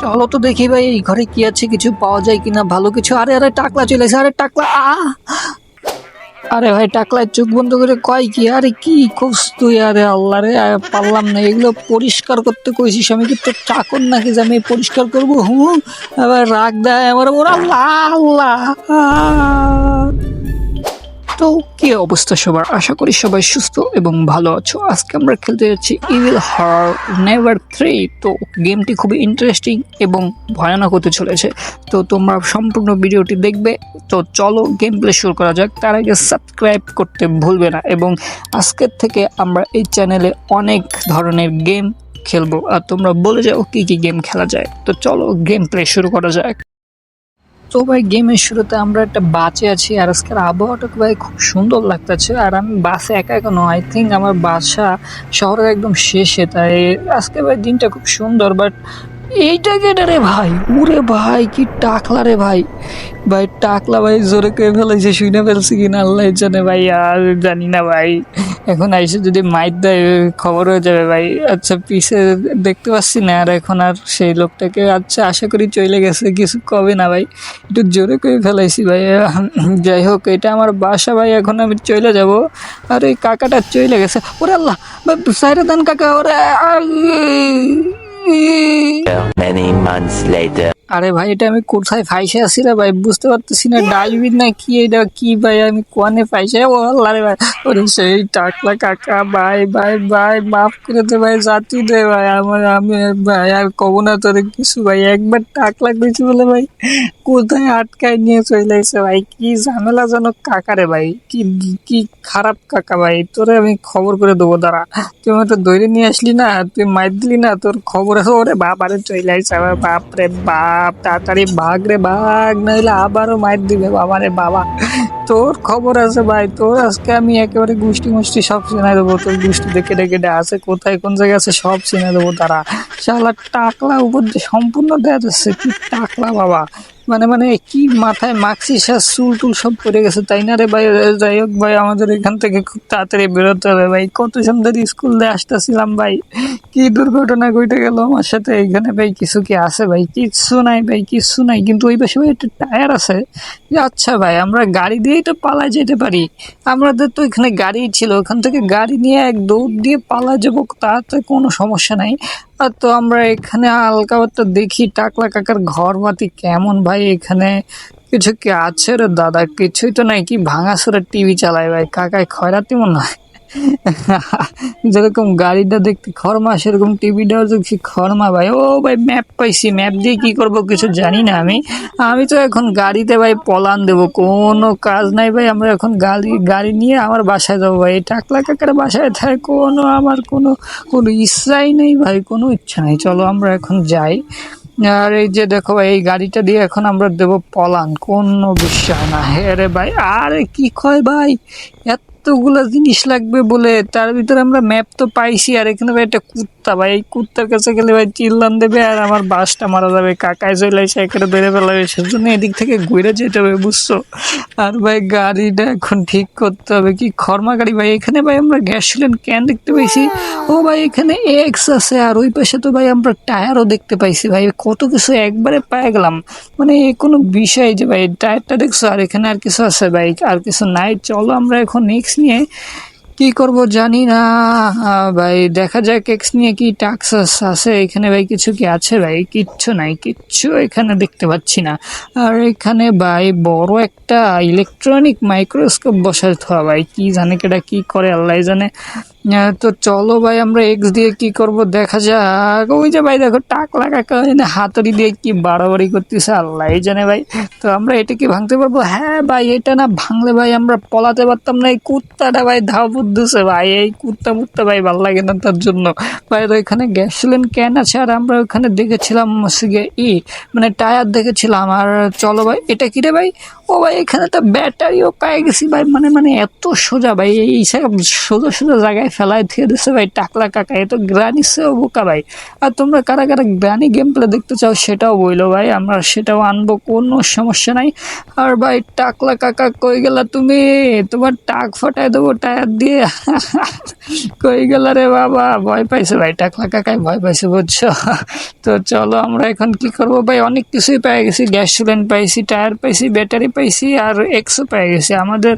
চলো তো দেখি ভাই, এই ঘরে কি আছে, কিছু পাওয়া যায় কিনা, ভালো কিছু। আরে আরে, টাকলা চলে এসে আরে, টাকলা, আ! আরে ভাই, টাকলায় চোখ বন্ধ করে কয় কি? আরে, কি খুঁজ তুই? আরে, আল্লাহ রে পারলাম না, এগুলো পরিষ্কার করতে কইছিস আমি কি তোর চাকর নাকি যে আমি পরিষ্কার করব? হুম, আবার রাগ দেয় আমার, ওরা আল্লাহ আল্লাহ। তো কি অবস্থা সবার? আশা করি সবাই সুস্থ এবং ভালো আছো। আজকে আমরা খেলতে যাচ্ছি ইভিল হর নেভার থ্রি তো গেমটি খুবই ইন্টারেস্টিং এবং ভয়ানক হতে চলেছে। তো তোমরা সম্পূর্ণ ভিডিওটি দেখবে। তো চলো গেম প্লে শুরু করা যাক। তার আগে সাবস্ক্রাইব করতে ভুলবে না এবং আজকের থেকে আমরা এই চ্যানেলে অনেক ধরনের গেম খেলব। আর তোমরা বলে যাও কি কি গেম খেলা যায়। তো চলো গেম প্লে শুরু করা যাক। তো ভাই গেমের শুরুতে আমরা একটা বাসে আছি আর আজকের আবহাওয়াটা ভাই খুব সুন্দর লাগতেছে আর আমি বাসে একা একা নয়। আই থিঙ্ক আমার বাসা শহরের একদম শেষে, তাই আজকে ভাই দিনটা খুব সুন্দর বাট এইটা কেটে রে ভাই? ওরে ভাই, কি টাকলা রে ভাই। ভাই, টাকলা ভাই জোরে কে ফেলেছে শুনে ফেলছে কিনা আল্লাহ জানে ভাই, আর জানি না ভাই। এখন আইসে যদি মাইর দেয়, খবর হয়ে যাবে ভাই। আচ্ছা পিছে দেখতে পাচ্ছি না, আর এখন আর সেই লোকটাকে আচ্ছা আশা করি চলে গেছে, কিছু কবে না ভাই। একটু জোরে করে ফেলাইছি ভাই যাই হোক, এটা আমার বাসা ভাই, এখন আমি চলে যাব। আর, এই কাকাটা চলে গেছে। ওরে আল্লাহ সাইরে দেন কাকা, ওরে Many months later. আরে ভাই, এটা আমি কোথায় ফাইসে আছি রে ভাই? বুঝতে পারতেছি না ডাইভিন না কি এটা, কি ভাই, আমি কোয়ানে ফাইসে ও আল্লাহ রে ভাই, ওরে সেই টাকলা কাকা ভাই ভাই ভাই মাফ করে দে ভাই, জাতি দে ভাই, আমার, আমি, ভাই, আর কব না তোরে কিছু ভাই, একবার টাকলা কইছি বলে ভাই, কোথায় আটকায় নিয়ে চলে এসে ভাই, কি ঝামেলা যেন কাকা রে ভাই, কি কি খারাপ কাকা ভাই, তোরে আমি খবর করে দেবো, দাঁড়া। তুই আমাকে দৈরে নিয়ে আসলি না, তুই মাইর দিলি না, তোর খবর ওরে বাপ, আরে চলে আসছে আমার বাপ রে বাপ, তাড়াতাড়ি ভাগ রে ভাগ, নাইলে আবারও মার দিবে বাবা রে বাবা। তোর খবর আছে ভাই, তোর আজকে আমি একেবারে গুষ্টি মুষ্টি সব চিনে দেবো, তোর গুষ্টি দেখে ডেকে আছে, কোথায় কোন জায়গায় আছে সব চিনে দেবো তারা। শালা টাকলা উপর দিয়ে সম্পূর্ণ দেওয়া যাচ্ছে, কি টাকলা বাবা। মানে মানে কি মাথায় মাখছিস আর চুল টুল সব পড়ে গেছে, তাই না রে ভাই? যাই হোক ভাই, আমাদের এখান থেকে খুব তাড়াতাড়ি বেরোতে হবে ভাই। কত সুন্দর স্কুল দিয়ে আসতেছিলাম ভাই। কি দুর্ঘটনা ঘটে গেল আমার সাথে এখানে ভাই, কিছু কি আছে ভাই? কিচ্ছু নাই ভাই, কিচ্ছু নাই। কিন্তু ওই পাশে ভাই একটা টায়ার আছে। আচ্ছা ভাই, আমরা গাড়ি দিয়েই তো পালায় যেতে পারি। আমাদের তো এখানে গাড়ি ছিল। ওখান থেকে গাড়ি নিয়ে এক দৌড় দিয়ে পালা যাব, তাতে কোনো সমস্যা নাই। আর তো আমরা এখানে হালকা একটা দেখি টাকলা কাকার ঘর বাতি কেমন ভাই এখানে। কিছু কি আছে রে দাদা? কিছুই তো নাই, কি ভাঙাচোরা টিভি চালায় ভাই? কাকায় খয়রাতি মনে হয়। যেরকম গাড়িটা দেখতে খরমা, সেরকম টিভিটাও দেখছি খরমা ভাই। ও ভাই ম্যাপ পাইছি। ম্যাপ দিয়ে কি করব কিছু জানি না আমি। আমি তো এখন গাড়িতে ভাই পলান দেবো। কোনো কাজ নাই ভাই, আমরা এখন গাড়ি গাড়ি নিয়ে আমার বাসায় যাব ভাই। টাকলা কাকার বাসায় থাকে কোনো আমার কোনো কোনো ইচ্ছাই নেই ভাই, কোনো ইচ্ছা নাই। চলো আমরা এখন যাই। আর এই যে দেখো ভাই, এই গাড়িটা দিয়ে এখন আমরা দেবো পলান। কোনো বিষয় না। হ্যাঁ রে ভাই, আরে কি কয় ভাই? এতগুলো জিনিস লাগবে বলে, তার ভিতরে আমরা ম্যাপ তো পাইছি, আর এখানে ভাই একটা কুত্তা ভাই, এই কুত্তার কাছে গেলে ভাই চিল্লান দেবে আর আমার বাসটা মারা যাবে, কাকায় চলে এসে এখানে ধরে ফেলাবে, সেজন্য এদিক থেকে ঘুরে যেতে হবে, বুঝছ? আর ভাই গাড়িটা এখন ঠিক করতে হবে, কি খরমা গাড়ি ভাই, এখানে ভাই আমরা গ্যাস সিলিন্ডার ক্যান দেখতে পাইছি। ও ভাই, এখানে এক্স আছে আর ওই পাশে তো ভাই আমরা টায়ারও দেখতে পাইছি ভাই, কত কিছু একবারে পেয়ে গেলাম। মানে এ কোনো বিষয় যে ভাই, টায়ারটা দেখছ, আর এখানে আর কিছু আছে ভাই, আর কিছু নাই, চলো আমরা এখন নেক্সট নিয়ে কি করব জানি না। ভাই, দেখা যাক এক্স নিয়ে কি টাক্স আছে। এখানে ভাই কিছু কি আছে ভাই? কিচ্ছু নাই, কিচ্ছু এখানে দেখতে পাচ্ছি না। আর এখানে ভাই বড় একটা ইলেকট্রনিক মাইক্রোস্কোপ বসাতে হয় ভাই। কি জানে কেটা কি করে আল্লাহ জানে। তো চলো ভাই, আমরা এক্স দিয়ে কি করব? দেখা যাক। ওই যে ভাই, দেখো, টাক লাগা হাতুড়ি দিয়ে কি বাড়াবাড়ি করতেছে আল্লাহ জানে ভাই। তো আমরা এটা কি ভাঙতে পারব? হ্যাঁ ভাই, এটা না ভাঙলে ভাই, আমরা পলাতে পারতাম না। এই কুত্তাটা ভাই, ধাও বুদ্ধছে ভাই। এই কুত্তা মুত্তা ভাই, ভালো লাগে না তার জন্য। ভাই, তো এখানে গ্যাস সিলিন্ডার ক্যান আছে, আর আমরা ওখানে দেখেছিলাম ই মানে টায়ার দেখেছিলাম। আর চলো ভাই, এটা কি রে ভাই? ও ভাই, এখানে তো ব্যাটারিও পেয়ে গেছি ভাই মানে মানে এত সোজা ভাই, এই সোজা সোজা জায়গায় ফেলায় থিয়ে দিচ্ছে ভাই, টাকলা কাকা, এ তো গ্রানি সেও বোকা ভাই। আর তোমরা কারা কারা গ্রানি গেম প্লে দেখতে চাও সেটাও বইলো ভাই, আমরা সেটাও আনব, কোনো সমস্যা নাই। আর ভাই, টাকলা কাকা কই গেলা তুমি? তোমার টাক ফাটায় দেবো, টায়ার দিয়ে। কই গেলা রে বাবা? ভয় পাইছে ভাই, টাকলা কাকায় ভয় পাইছে, বুঝছ? তো চলো আমরা এখন কি করব? ভাই, অনেক কিছুই পেয়ে গেছি, গ্যাস সিলিন্ডার পাইছি, টায়ার পাইছি, ব্যাটারি পাইছি আর এক্সও পেয়ে গেছি। আমাদের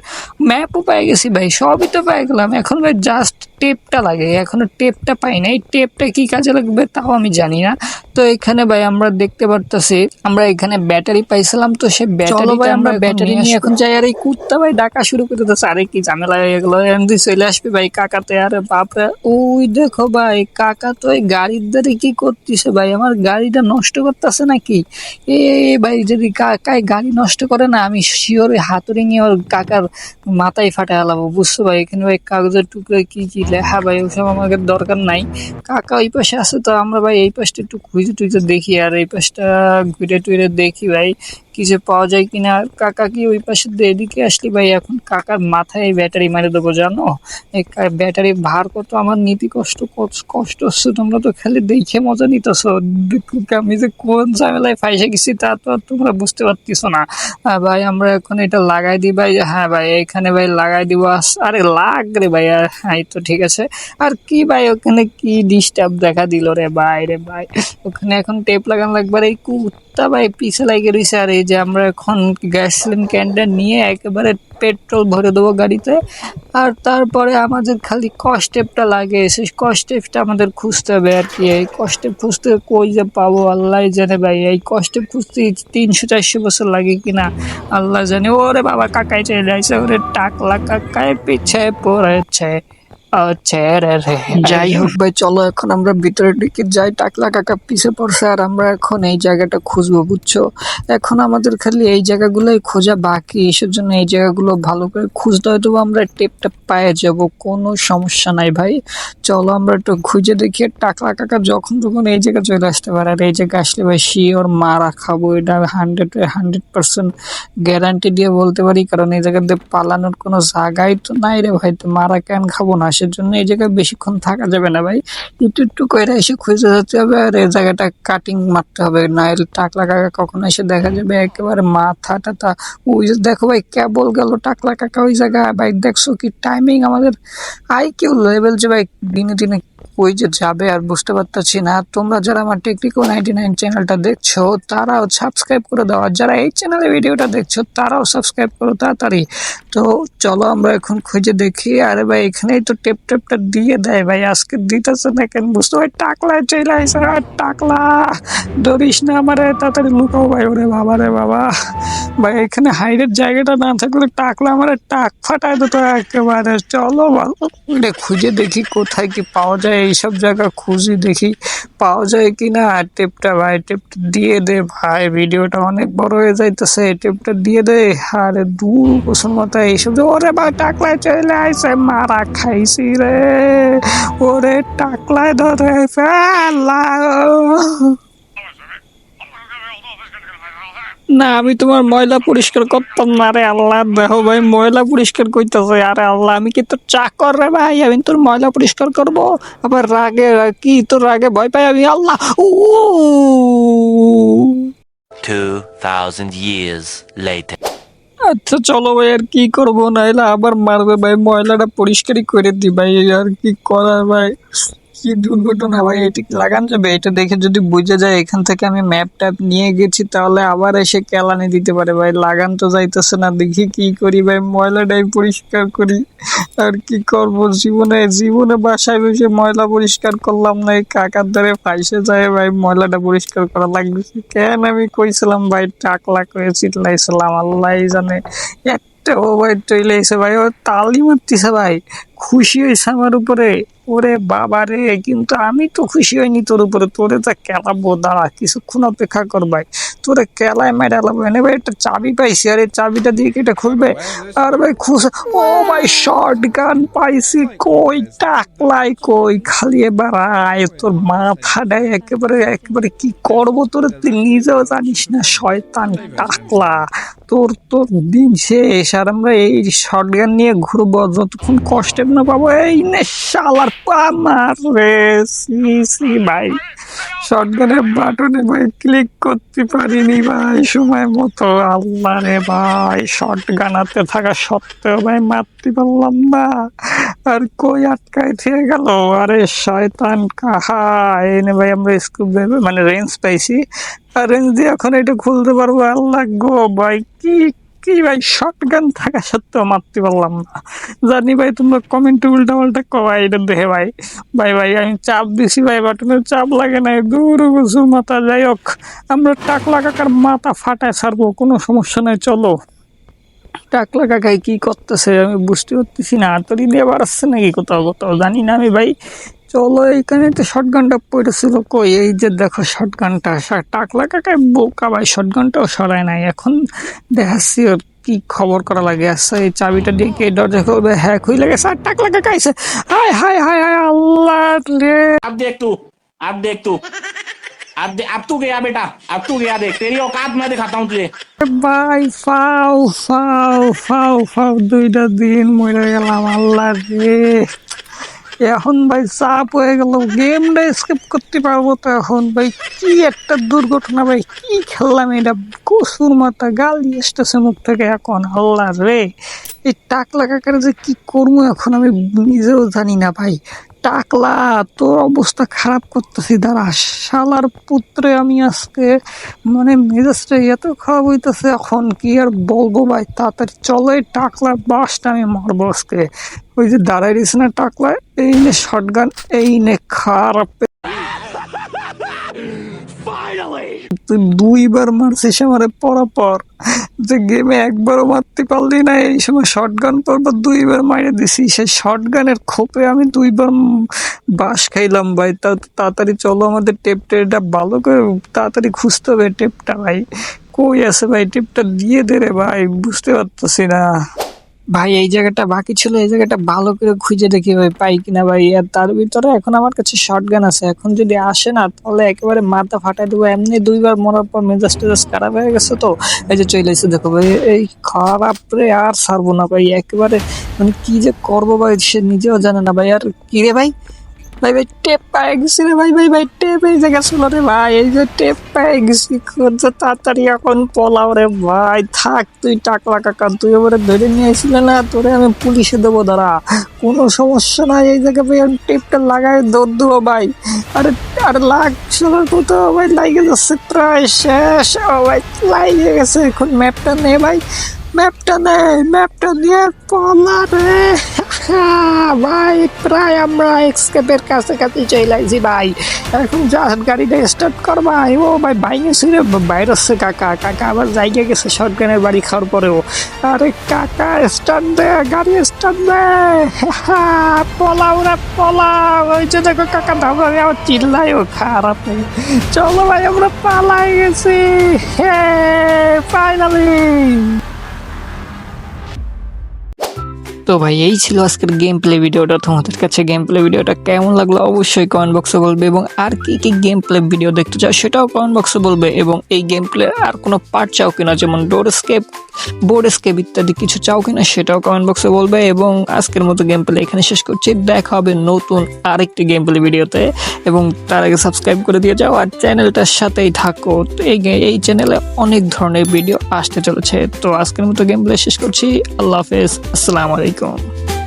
ম্যাপও পেয়ে গেছি ভাই সবই তো পেয়ে গেলাম। এখন ভাই জাস্ট টেপটা লাগে। এখনও টেপটা পাই না এই টেপটা কি কাজে লাগবে তাও আমি জানি না। তো এখানে ভাই আমরা দেখতে পারতেছি আমরা এখানে ব্যাটারি পাইছিলাম। তো সে ব্যাটারি ভাই আমরা ব্যাটারি নিয়ে এখন যাই। আর এই কুত্তা ভাই ডাকা শুরু করে দিতেছে। আরে কি ঝামেলা হয়ে গেলো। এমনি চলে আসবে ভাই কাকাতে। আরে বাপরে। ওই দেখো ভাই কাকা তো ওই গাড়ির দ্বারে কি করতেছে ভাই? আমার গাড়িটা নষ্ট করতেছে নাকি? এ ভাই যদি কাকায় গাড়ি নষ্ট করে না আমি শিওর ওই হাতুড়ি নিয়ে ওর কাকার মাথায় ফাটে হালাবো বুঝছ ভাই? এখানে ভাই কাগজের টুকরো কি কি লেখা ভাই, ওসব আমাদের দরকার নাই। কাকা ওই পাশে আছে তো আমরা ভাই, এই পাশটা একটু খুঁজে টুইজে দেখি, আর এই পাশটা ঘুরে টুরে দেখি ভাই। কিছু পাওয়া যায় কিনা? কাকা কি ওই পাশে এদিকে আসলি ভাই? এখন কাকার মাথায় ব্যাটারি মারে দেবো, জানো? এই ব্যাটারি ভার কত? আমার নীতি কষ্ট কষ্ট- হচ্ছে? তোমরা তো খালি দেখে মজা নিতেছ। আমি যে কোন ঝামেলায় ফাইসে গেছি তা তো আর তোমরা বুঝতে পারতেছো না। ভাই, আমরা এখন এটা লাগাই দিই ভাই। হ্যাঁ ভাই এখানে ভাই লাগাই দিব। আরে লাগ রে ভাই, আর হ্যাঁ তো ঠিক আছে। আর কি ভাই, ওখানে কি ডিস্টার্ব দেখা দিল রে ভাই রে ভাই? ওখানে এখন টেপ লাগানো লাগবে এই কুত্তা ভাই পিছে লাগে রয়েছে আর এই যে আমরা এখন গ্যাস সিলিন্ডার নিয়ে একেবারে পেট্রোল ভরে দেবো গাড়িতে, আর তারপরে আমাদের খালি কস্টেপটা লাগে, সেই কস্টেপটা আমাদের খুঁজতে হবে আর কি। এই কস্টেপ খুঁজতে কই যে পাবো আল্লাহ জানে ভাই, এই কস্টেপ খুঁজতে তিনশো, চারশো বছর লাগে কিনা আল্লাহ জানে, ওরে বাবা, কাকাই চলে আসে ওরে টাকলা কাকায় পিছায় পড়েছে। আচ্ছা রে রে যাই হোক ভাই, চলো এখন আমরা ভিতরের দিকে যাই, টাকলা কাকা পিছে পড়ছে আর আমরা এখন এই জায়গাটা খুঁজবো, বুঝছ? এখন আমাদের খালি এই জায়গাগুলোই খোঁজা বাকি। এসব জন্য এই জায়গাগুলো ভালো করে খুঁজতে হয়তো আমরা টেপটা পায়ে যাব। কোনো সমস্যা নাই ভাই। চলো আমরা একটু খুঁজে দেখি। টাকলা কাকা যখন তখন এই জায়গায় চলে আসতে পারে। আর এই জায়গায় আসলে ভাই শিওর মারা খাব। এটা হান্ড্রেড হান্ড্রেড পার্সেন্ট গ্যারান্টি দিয়ে বলতে পারি। কারণ এই জায়গাতে পালানোর কোনো জায়গাই তো নাই রে ভাই। তো মারা কেন খাব না? সেজন্য এই জায়গায় বেশিক্ষণ থাকা যাবে না ভাই। একটু একটু কয়রা এসে খুঁজে যেতে হবে আর এই জায়গাটা কাটিং মারতে হবে। না এলে টাকলা কাকা কখন এসে দেখা যাবে, একেবারে মাথা টাথা ওই দেখো ভাই, কেবল গেল টাকলা কাকা ওই জায়গায়। ভাই দেখছ কি টাইমিং আমাদের? আই কিউ লেভেল যে ভাই, দিনে দিনে ওই যে যাবে আর বুঝতে পারতেছি না। তোমরা যারা আমার টেকনিকো নাইনটি নাইন চ্যানেলটা দেখছ, তারাও সাবস্ক্রাইব করে দাও। আর যারা এই চ্যানেলে ভিডিওটা দেখছ, তারাও সাবস্ক্রাইব করো তাড়াতাড়ি। তো চলো আমরা এখন খুঁজে দেখি। আরে ভাই, এখানেই তো টেপ টেপটা দিয়ে দেয় ভাই। আজকে দিতেছে না কেন? বুঝতে ভাই আসে আর টাকলা, ধরিস না আমারে, তাড়াতাড়ি লুকাও ভাই। ওরে বাবা রে বাবা। ভাই, এখানে হাইডের জায়গাটা না থাকলে টাকলা আমার টাক ফাটায় দিত একেবারে। চলো ভালো খুঁজে দেখি কোথায় কি পাওয়া যায়। এইসব জায়গা খুঁজি দেখি পাওয়া যায় কি না টেপটা ভাই টেপটা দিয়ে দে ভাই, ভিডিওটা অনেক বড় হয়ে যাইতেছে টেপটা দিয়ে দে। আরে দু বছর মতো এইসব ওরে ভাই, টাকলায় চলে আইসে মারা খাইছি রে। ওরে টাকলায় ধরে ফেলা না আমি তোমার ময়লা পরিষ্কার করতাম না রে আল্লাহ। দেখো ভাই ময়লা পরিষ্কার করতেছে আরে আল্লাহ আমি কি তোর চাকর রে ভাই? আমি তোর ময়লা পরিষ্কার করব? আবার রাগে কি তোর রাগে ভয় পাই আমি? আল্লাহ ও 2,000 years later. আচ্ছা চলো ভাই আর কি করব? নাইলে আবার মারবে ভাই ময়লাটা পরিষ্কারই করে দি ভাই আর কি করার ভাই? কি দুর্ঘটনা ভাই এটি লাগান যাবে? এটা দেখে যদি বুঝে যায়, এখান থেকে আমি ম্যাপ ট্যাপ নিয়ে গেছি, তাহলে আবার এসে কেলানি দিতে পারে। ভাই, লাগান তো যাইতেছে না, দেখি কি করি ভাই, ময়লাটাই পরিষ্কার করি। আর কি করব? জীবনে জীবনে বাসায় বসে ময়লা পরিষ্কার করলাম না, এই কাকার দ্বারে ফাইসে যায় ভাই, ময়লাটা পরিষ্কার করা লাগবে কেন আমি কইছিলাম ভাই টাকলা করে চিল্লাইছিলাম, আল্লাহ জানে। একটা ও ভাই এসে ভাই, ও তালি মারতেছে ভাই, খুশি হয়েছে আমার উপরে। ওরে বাবা রে, কিন্তু আমি তো খুশি হইনি তোর উপরে। তোরে তো কেলাবো দাঁড়া, কিছুক্ষণ অপেক্ষা কর ভাই। তোরে কেলায় মেরে এলাবো এনে ভাই, একটা চাবি পাইছি। আর, চাবিটা দিয়ে কেটে খুলবে? আর ভাই, খুশ ও ভাই শর্ট গান পাইছি। কই টাকলাই, কই খালি এবার আয়। তোর মাথা মাথাটাই একেবারে একেবারে কি করব তোর? তুই নিজেও জানিস না, শয়তান টাকলা। তোর তোর দিন শেষ, আর আমরা এই শর্টগান নিয়ে ঘুরবো, যতক্ষণ কষ্টের না পাবো, এই নে শালার পা মার রে, সি সি, ভাই। শর্টগানের বাটনে ভাই ক্লিক করতে পারিনি ভাই সময় মতো। আল্লাহ রে ভাই শর্টগান থাকা সত্ত্বেও ভাই মারতে পারলাম না। আর কই আটকায় থেকে গেল? আরে শয়তান কাহা? এনে ভাই, আমরা স্কুপ মানে রেঞ্জ পাইছি। রেঞ্জ দিয়ে এখন এটা খুলতে পারব, আল্লাহ গো ভাই, কি কি ভাই শর্টগান থাকা সত্ত্বেও মারতে পারলাম না। জানি ভাই, তোমরা কমেন্ট উল্টা পাল্টা কবাই এটা দেখে ভাই। ভাই ভাই, আমি চাপ দিছি ভাই বাটনের চাপ লাগে নাই, দূর গুছু মাথা, যাই হোক, আমরা টাকলা কাকার মাথা ফাটায় ছাড়বো, কোনো সমস্যা নাই, চলো। টাকলা কাকাই কি করতেছে আমি বুঝতে পারতেছি না তোর দিয়ে বাড়াচ্ছে নাকি কোথাও কোথাও, জানি না আমি ভাই। চলো এইখানে তো শর্টগানটা পড়েছিল কই এই যে দেখো শর্টগানটা টাকলা কাকায় বোকা ভাই শর্টগানটাও সরায় নাই এখন দেখাচ্ছি ওর কি খবর করা লাগে আচ্ছা এই চাবিটা দিয়ে কে দরজা খুলবে হ্যাক হয়ে লাগে স্যার টাকলা কাকা আইছে হায় হায় হায় হায় আল্লাহ রে अब देख तू अब देख तू अब दे, अब तू गया बेटा अब तू गया देख तेरी औकात मैं दिखाता हूँ तुझे ভাই ফাও ফাও ফাও ফাও দুইটা দিন মরে গেলাম আল্লাহ রে এখন ভাই চাপ হয়ে গেল গেমটা স্কিপ করতে পারব তো এখন ভাই, কি একটা দুর্ঘটনা ভাই, কি খেললাম এটা, কসুর মাথা, গালি আসতেছে মুখ থেকে এখন, আল্লাহ রে। এই টাকলা কাকার যে কি করব এখন আমি নিজেও জানি না ভাই। টাকলা তোর অবস্থা খারাপ করতেছি, দাঁড়া। শালার পুত্রে আমি আজকে মানে মেজাজটা এত খারাপ হইতেছে, এখন কি আর বলব ভাই? তাড়াতাড়ি চলে টাকলা টাকলার বাসটা আমি মারবো আজকে। ওই যে দাঁড়াই রয়েছে না টাকলা এই নে শটগান এই নে খারাপ। তুই দুইবার মারছিস আমারে পরাপর। যে গেমে একবারও মারতে পারলি না, এই সময় শর্টগান পরবার দুইবার মাইরে দিছি। সেই শর্টগানের খোপে আমি দুইবার বাস খাইলাম ভাই। তা, তাড়াতাড়ি চলো আমাদের টেপ টেপটা ভালো করে তাড়াতাড়ি খুঁজতে হবে। টেপটা ভাই কই আছে ভাই? টেপটা দিয়ে দে রে ভাই, বুঝতে পারতেছি না। ভাই, এই জায়গাটা বাকি ছিল, এই জায়গাটা ভালো করে খুঁজে দেখি ভাই, পাই কিনা ভাই। আর তার ভিতরে এখন আমার কাছে শর্ট গান আছে। এখন যদি আসে না, তাহলে একেবারে মাথা ফাটাই দেবো। এমনি দুইবার মরার পর মেজাজ টেজাজ খারাপ হয়ে গেছে তো, এই যে চলে এসে দেখো ভাই, এই খারাপ রে, আর সারবো না ভাই। একেবারে মানে কি যে করব ভাই, সে নিজেও জানে না ভাই। আর কি রে ভাই? ভাই ভাই টেপ পায়ে গেছি রে ভাই ভাই ভাই টেপ এই জায়গা ছিল রে ভাই, এই যে টেপ পায়ে গেছি যে তাড়াতাড়ি এখন পলাও রে ভাই, থাক, তুই টাকলা কাকা, তুই এবারে ধরে নিয়ে আসলে না, তোরে আমি পুলিশে দেবো, দাঁড়া। কোনো সমস্যা নাই, এই জায়গায় ভাই, আমি টেপটা লাগাই দৌড় দেবো ভাই। আরে আরে লাগছিল কোথাও ভাই লাগে যাচ্ছে প্রায় শেষ, ও ভাই লাগে গেছে, এখন ম্যাপটা নে ভাই। ম্যাপটা নে ম্যাপটা নিয়ে পলা রে। ভাই, প্রায় আমরা এক্সকেপের কাছাকাছি চলে আইছি ভাই। এখন যা গাড়িটা স্টার্ট কর, ভাই। ও, ভাই বাইকে ছিঁড়ে বাইরে হচ্ছে কাকা। কাকা আবার জায়গা গেছে শর্টগানের বাড়ি খাওয়ার পরেও। আরে কাকা স্টার্ট দে, গাড়ি স্টার্ট দে। পলাও রে, পলাও। ওই যে দেখো কাকা ধাবা আমার চিল্লাইও খারাপ চলো ভাই, আমরা পালাই গেছি। হ্যাঁ ফাইনালি তো ভাই, এই ছিল আজকের গেম প্লে ভিডিওটা তোমাদের কাছে গেম প্লে ভিডিওটা কেমন লাগল অবশ্যই কমেন্ট বক্সে বলবে এবং আর কি কি গেম প্লে ভিডিও দেখতে চাও সেটাও কমেন্ট বক্সে বলবে এবং এই গেম প্লে আর কোনো পার্ট চাও কিনা, যেমন ডোর স্কেপ বোর্ড স্কেপ ইত্যাদি কিছু চাও কিনা সেটাও কমেন্ট বক্সে বলবে এবং আজকের মতো গেম প্লে এখানে শেষ করছি। দেখা হবে নতুন আরেকটি গেম প্লে ভিডিওতে এবং তার আগে সাবস্ক্রাইব করে দিয়ে যাও আর চ্যানেলটার সাথেই থাকো। তো এই এই চ্যানেলে অনেক ধরনের ভিডিও আসতে চলেছে। তো আজকের মতো গেম প্লে শেষ করছি। আল্লাহ হাফেজ। আসসালামু আলাইকুম। Gone.